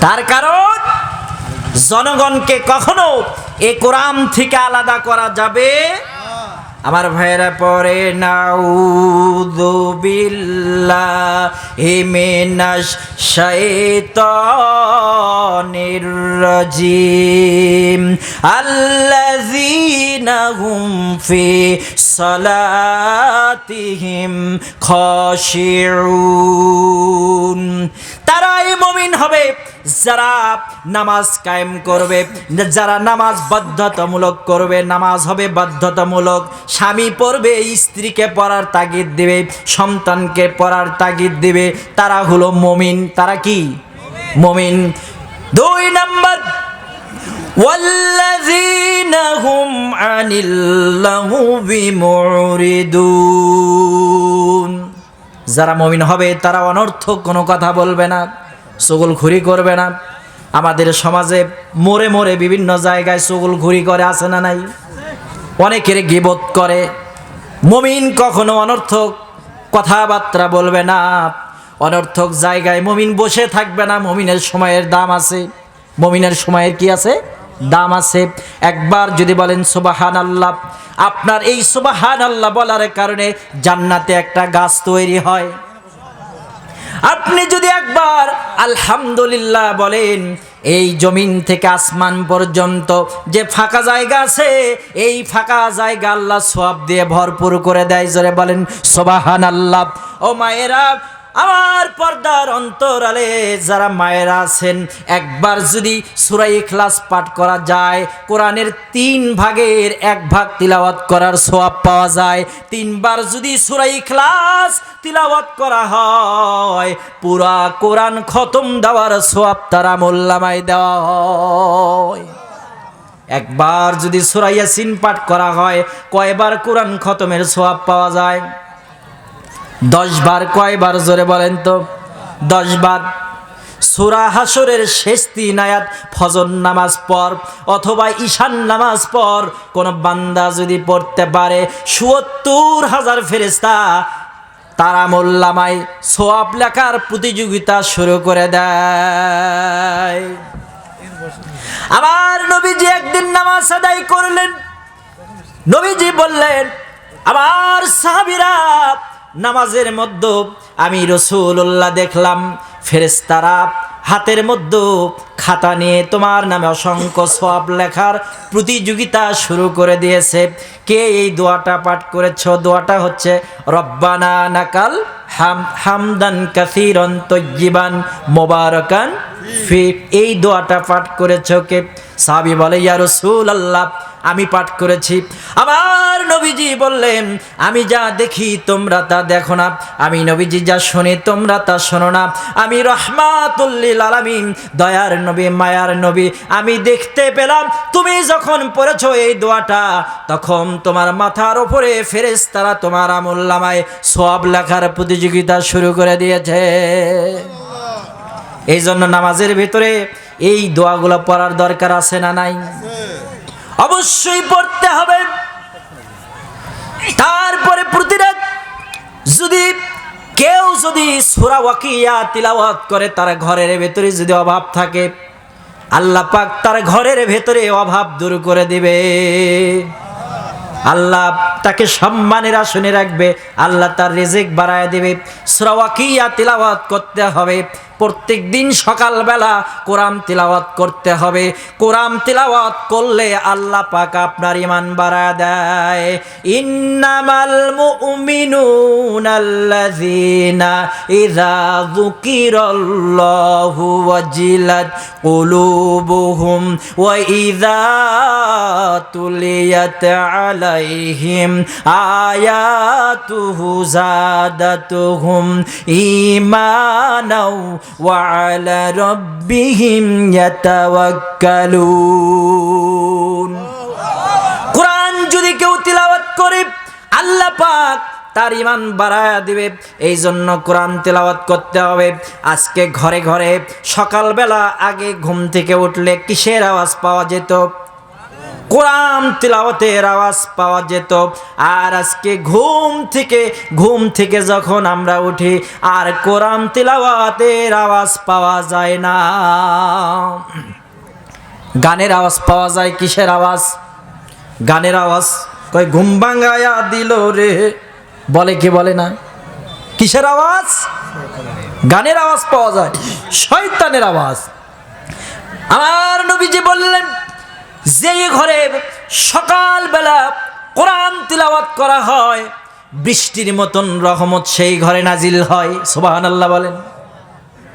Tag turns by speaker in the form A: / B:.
A: তার কারণ, জনগণকে কখনো এ কোরআন থেকে আলাদা করা যাবে আমার ভাইয়েরা পরে নাউযু বিল্লাহি মিনাশ শাইতানির রাজিম। আল্লাযীনা হুম ফি সালাতিহিম খাশিউন। তারাই মুমিন হবে যারা নামাজ কায়েম করবে যারা নামাজ বাধ্যতামূলক করবে নামাজ হবে বাধ্যতামূলক স্বামী পড়বে স্ত্রীকে পড়ার তাগিদ দেবে সন্তানকে পড়ার তাগিদ দেবে তারা হলো মমিন তারা কি মমিন দুই নাম্বার والذين هم عن اللهو معرضون যারা মমিন হবে, তারা অনর্থক, কোনো কথা বলবে না চগল ঘুরি করবে না। আমাদের সমাজে মোড়ে মোড়ে বিভিন্ন জায়গায় চগল ঘুরি করে আসে না নাই? অনেকের গিবত করে। মমিন কখনো অনর্থক কথাবার্তা বলবে না। অনর্থক জায়গায় মমিন বসে থাকবে না। মমিনের সময়ের দাম আছে। মমিনের সময়ের কি আছে? দাম আছে। একবার যদি বলেন সুবাহান আল্লাহ আপনার এই সুবাহান আল্লাহ বলার কারণে জান্নাতে একটা গাছ তৈরি হয়। আপনি যদি একবার আলহামদুলিল্লাহ বলেন, এই জমিন থেকে আসমান পর্যন্ত যে ফাঁকা জায়গা আছে, এই ফাঁকা জায়গা আল্লাহ সব দিয়ে ভরপুর করে দেয়। জোরে বলেন সোবাহান আল্লাহ ও মায়েরা আমার পর্দার অন্তরালে যারা মায়েরা আছেন, একবার যদি সুরাই ইখলাস পাঠ করা যায়, কোরআনের তিন ভাগের এক ভাগ তিলাওয়াত করার সোয়াব পাওয়া যায়। তিনবার যদি সুরাই ইখলাস তিলাওয়াত করা হয়, পুরা কোরআন খতম দেওয়ার সোয়াব তারা মোল্লামায় দেওয়া একবার যদি সুরাইয়া সিন পাঠ করা হয়, কয়বার কোরআন খতমের সোয়াব পাওয়া যায়? দশ বার কয়বার জোরে বলেন তো? দশ বার সুরা হাসরের শেষ তিন আয়াত, ফজর নামাজ পর অথবা ঈশান নামাজ পর কোন বান্দা যদি পড়তে পারে সুয়ত্তর হাজার ফেরেস্তা তারা মোল্লামায় সোয়াব লেখার প্রতিযোগিতা শুরু করে দেয়। আমার নবীজি একদিন নামাজ আদায় করলেন। নবীজি বললেন আমার সাহাবিরা নামাজের মধ্যে আমি রসুল্লাহ দেখলাম ফেরেস্তারা হাতের মধ্যে খাতা নিয়ে তোমার নামে অসংখ্য সব লেখার প্রতিযোগিতা শুরু করে দিয়েছে। কে এই দোয়াটা পাঠ করেছ? দোয়াটা হচ্ছে, রব্বানা নাকাল হাম, হামদান কাসিরন তজ্জিবান মোবারকান ফি এই দোয়াটা পাঠ করেছ কে? সাবি বলে, ইয়া রসুল আল্লাহ আমি পাঠ করেছি। আমার নবীজি বললেন, আমি যা দেখি তোমরা তা দেখো না। আমি নবীজি যা শুনি তোমরা তা শোনো না। আমি রহমাতুল্লিল আলামিন, দয়ার নবী, মায়ার নবী, আমি দেখতে পেলাম, তুমি যখন পড়েছ এই দোয়াটা, তখন তোমার মাথার ওপরে ফেরেস তারা তোমার আমুল্লামায় সব লেখার প্রতিযোগিতা শুরু করে দিয়েছে। এই জন্য নামাজের ভিতরে এই দোয়াগুলো পড়ার দরকার আছে না নাই? অবশ্যই পড়তে হবে। তারপরে প্রতিরাত যদি কেউ যদি সুরা ওয়াকিয়া তিলাওয়াত করে, তার ঘরের ভেতরে যদি অভাব থাকে, আল্লাহ পাক তার ঘরের ভেতরে অভাব দূর করে দিবে। আল্লাহ তাকে সম্মানের আসনে রাখবে, আল্লাহ তার রেজেক বাড়ায় দেবে। শ্রওয়াকিয়া তিলাওয়াত করতে হবে। প্রত্যেক দিন সকালবেলা কোরআন তিলাওয়াত করতে হবে। কোরআন তিলাওয়াত করলে আল্লাহ পাক আপনার ইমান বাড়ায় দেয়। ইন্নামাল মুমিনুনাল্লাযীনা ইযা যুকিরাল্লাহু ওয়াজিলাত কুলুবুহুম ওয়া ইযা তুলিয়াত আলাইহিম আয়াতুহু জাদাতুহুম ঈমানাও আলা রাব্বিহিম ইয়াতাওয়াক্কালুন কোরআন যদি কেউ তিলাওয়াত করে, আল্লাহ পাক তার ইমান বাড়ায়া দিবে। এই জন্য কোরআন তেলাওয়াত করতে হবে। আজকে ঘরে ঘরে সকালবেলা আগে ঘুম থেকে উঠলে কিসের আওয়াজ পাওয়া যেত? কোরআন তিলাওয়াতের আওয়াজ পাওয়া যেত। আর আজকে ঘুম থেকে ঘুম থেকে যখন আমরা উঠি, আর কোরআন তিলাওয়াতের আওয়াজ পাওয়া যায় না। গানের আওয়াজ পাওয়া যায় কিসের আওয়াজ? গানের আওয়াজ? কয়, ঘুম ভাঙ্গায়া দিল রে। বলে কি বলে না? কিসের আওয়াজ? গানের আওয়াজ পাওয়া যায়। শয়তানের আওয়াজ। আমার নবীজি বললেন যে ঘরে সকালবেলা কোরআন তিলাওয়াত করা হয়, বৃষ্টির মতন রহমত সেই ঘরে নাজিল হয়। সুবাহান আল্লাহ বলেন।